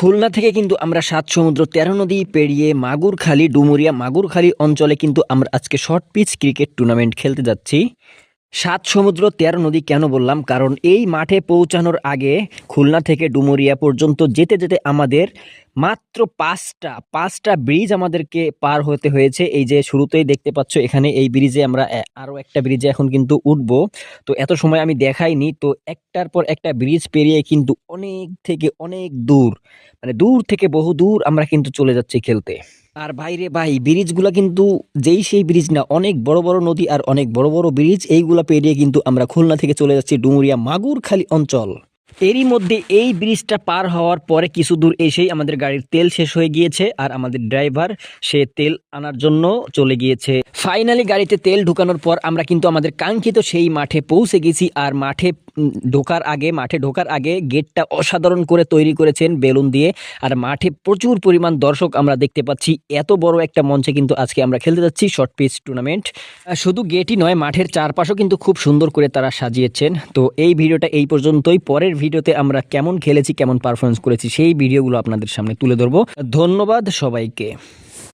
খুলনা থেকে কিন্তু আমরা সাত সমুদ্র, তেরো নদী পেরিয়ে মাগুরখালী, ডুমুরিয়া মাগুরখালী অঞ্চলে কিন্তু আমরা আজকে শর্ট পিচ ক্রিকেট টুর্নামেন্ট খেলতে যাচ্ছি। সাত সমুদ্র, তেরো নদী কেন বললাম? কারণ এই মাঠে পৌঁছানোর আগে খুলনা থেকে ডুমুরিয়া পর্যন্ত যেতে যেতে আমাদের মাত্র পাঁচটা পাঁচটা ব্রিজ আমাদেরকে পার হতে হয়েছে। এই যে শুরুতেই দেখতে পাচ্ছ, এখানে এই ব্রিজে আমরা আরও একটা ব্রিজে এখন কিন্তু উঠবো। তো এত সময় আমি দেখাইনি, তো একটার পর একটা ব্রিজ পেরিয়ে কিন্তু অনেক থেকে অনেক দূর মানে দূর থেকে বহু দূর আমরা কিন্তু চলে যাচ্ছি খেলতে। আর বাইরে, ভাই, ব্রিজগুলো কিন্তু যেই সেই ব্রিজ না, অনেক বড় বড় নদী আর অনেক বড় বড় ব্রিজ, এইগুলা পেরিয়ে কিন্তু আমরা খুলনা থেকে চলে যাচ্ছি ডুমুরিয়া মাগুরখালী অঞ্চল। এরই মধ্যে এই ব্রিজটা পার হওয়ার পরে কিছু দূর এসেই আমাদের গাড়ির তেল শেষ হয়ে গিয়েছে আর আমাদের ড্রাইভার, সে তেল আনার জন্য চলে গিয়েছে। ফাইনালি গাড়িতে তেল ঢুকানোর পর আমরা কিন্তু আমাদের কাঙ্ক্ষিত সেই মাঠে পৌঁছে গেছি আর মাঠে ঢোকার আগে, মাঠে ঢোকার আগে গেটটা অসাধারণ করে তৈরি করেছেন বেলুন দিয়ে। আর মাঠে প্রচুর পরিমাণ দর্শক আমরা দেখতে পাচ্ছি। এত বড় একটা মঞ্চে কিন্তু আজকে আমরা খেলতে যাচ্ছি শর্ট পিচ টুর্নামেন্ট শুধু গেটই নয়, মাঠের চারপাশও কিন্তু খুব সুন্দর করে তারা সাজিয়েছেন। তো এই ভিডিওটা এই পর্যন্তই। পরের ভিডিওতে আমরা কেমন খেলেছি, কেমন পারফরমেন্স করেছি, সেই ভিডিওগুলো আপনাদের সামনে তুলে ধরবো। ধন্যবাদ সবাইকে।